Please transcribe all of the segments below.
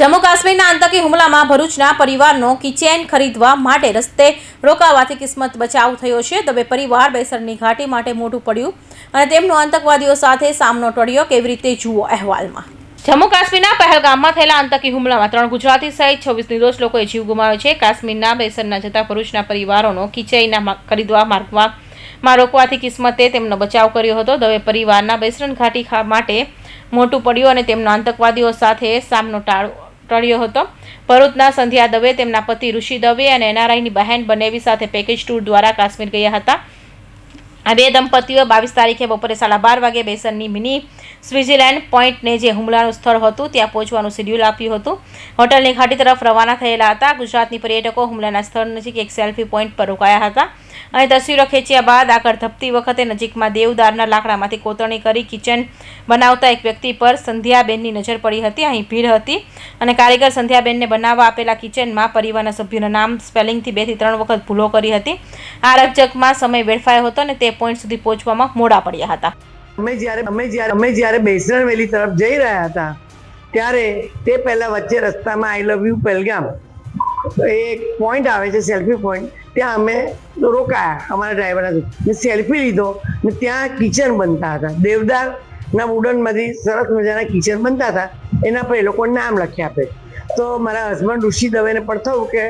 જમ્મુ કાશ્મીરના આતંકી હુમલામાં ભરૂચના પરિવારનો કિચેન ખરીદવા માટે રસ્તે રોકાવાથી કિસ્મત બચાવ થયો છે. દવે પરિવાર બેસરની ઘાટી માટે મોટું પડ્યું અને તેમનો આતંકવાદીઓ સાથે સામનો ટળ્યો. કેવી રીતે જુઓ અહેવાલમાં? જમ્મુ કાશ્મીરના પહેલગામમાં થયેલા આતંકી હુમલામાં ત્રણ ગુજરાતી સહિત છવ્વીસ નિર્દોષ લોકોએ જીવ ગુમાવ્યો છે. કાશ્મીરના બેસરના જતા ભરૂચના પરિવારોનો કિચેઈના ખરીદવા માર્ગમાં, માં રોકવાથી કિસ્મતે તેમનો બચાવ કર્યો હતો. દવે પરિવારના બેસરન ઘાટી માટે મોટું પડ્યું અને તેમનો આતંકવાદીઓ સાથે સામનો ટાળ- ટળ્યો હતો. ભરૂચના સંધ્યા દવે તેમના પતિ ઋષિ દવે અને એનઆરઆઈની બહેન બનેવી સાથે પેકેજ ટૂર દ્વારા કાશ્મીર ગયા હતા. આ બે દંપતીઓ બાવીસ તારીખે બપોરે સાડા બાર વાગે બેસનની મિની સ્વિઝરલેન્ડ પોઈન્ટને જે હુમલાનું સ્થળ હતું, ત્યાં પહોંચવાનું શેડ્યુલ આપ્યું હતું. હોટલની ઘાટી તરફ રવાના થયેલા હતા. ગુજરાતની પર્યટકો હુમલાના સ્થળ નજીક એક સેલ્ફી પોઈન્ટ પર રોકાયા હતા. અને તસવીરો ખેંચ્યા બાદ આગળ ધપતી વખતે નજીકમાં દેવદારના લાકડામાંથી કોતરણી કરી કિચન બનાવતા એક વ્યક્તિ પર સંધ્યાબેનની નજર પડી હતી. અહીં ભીડ હતી અને કારીગર સંધ્યાબેનને બનાવવા આપેલા કિચનમાં પરિવારના સભ્યોના નામ, સ્પેલિંગથી બેથી ત્રણ વખત ભૂલો કરી હતી. આ રકજકમાં સમય વેડફાયો હતો અને તે પોઈન્ટ સુધી પહોંચવામાં મોડા પડ્યા હતા. અમે જ્યારે અમે જ્યારે અમે જ્યારે બેસરણ વેલી તરફ જઈ રહ્યા હતા, ત્યારે તે પહેલા વચ્ચે રસ્તામાં આઈ લવ યુ પહેલગામ. એક પોઈન્ટ આવે છે સેલ્ફી પોઈન્ટ ત્યાં અમે રોકાયા. અમારા ડ્રાઈવરના ને સેલ્ફી લીધો. ને ત્યાં કિચન બનતા હતા. દેવદારના વુડનમાંથી સરસ મજાના કિચન બનતા હતા. એના પર એ લોકો નામ લખી આપે. તો મારા હસબન્ડ ઋષિ દવેને પણ થયું કે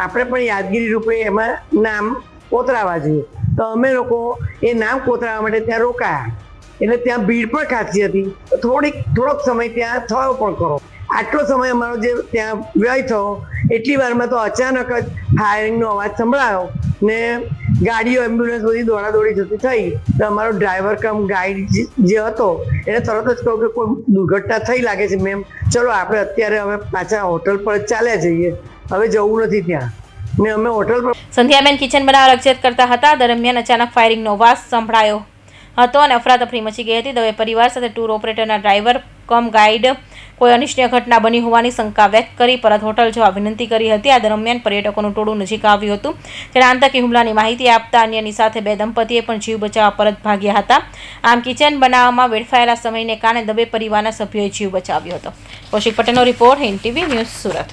આપણે પણ યાદગીરી રૂપે એમાં નામ કોતરાવા જોઈએ. તો અમે લોકો એ નામ કોતરાવા માટે ત્યાં રોકાયા. એટલે ત્યાં ભીડ પણ ખાસી હતી. થોડીક, થોડોક સમય ત્યાં થયો પણ કરો આટલો સમય અમારો જે ત્યાં વ્યય થયો, એટલી વારમાં તો અચાનક જ ફાયરિંગનો અવાજ સંભળાયો ને ગાડીઓ એમ્બ્યુલન્સ બધી દોડાદોડી જતી થઈ. તો અમારો ડ્રાઈવર કમ ગાઈડ જે- હતો, એને તરત જ કહ્યું કે કોઈ દુર્ઘટના થઈ લાગે છે મેમ ચલો, આપણે અત્યારે હવે પાછા હોટલ પર જ ચાલ્યા જઈએ. હવે જવું નથી ત્યાં. ને અમે હોટલ પર સંધ્યાબેન કિચન બનાવવા રજૂઆત કરતા હતા. દરમિયાન અચાનક ફાયરિંગનો અવાજ સંભળાયો હતો અને અફરાતફરી મચી ગઈ હતી. દવે પરિવાર સાથે ટૂર ઓપરેટરના ડ્રાઈવર કમ ગાઈડ કોઈ અનિષ્ટનીય ઘટના બની હોવાની શંકા વ્યક્ત કરી પરત હોટલ જવા વિનંતી કરી હતી. આ દરમિયાન પર્યટકોનું ટોળું નજીક આવ્યું હતું. ત્યારે આતંકી હુમલાની માહિતી આપતા અન્યની સાથે બે દંપતીએ પણ જીવ બચાવવા પરત ભાગ્યા હતા. આમ કિચન બનાવવામાં વેડફાયેલા સમયને કારણે દબે પરિવારના સભ્યોએ જીવ બચાવ્યો હતો. કૌશિક પટેલનો report Hind TV news Surat.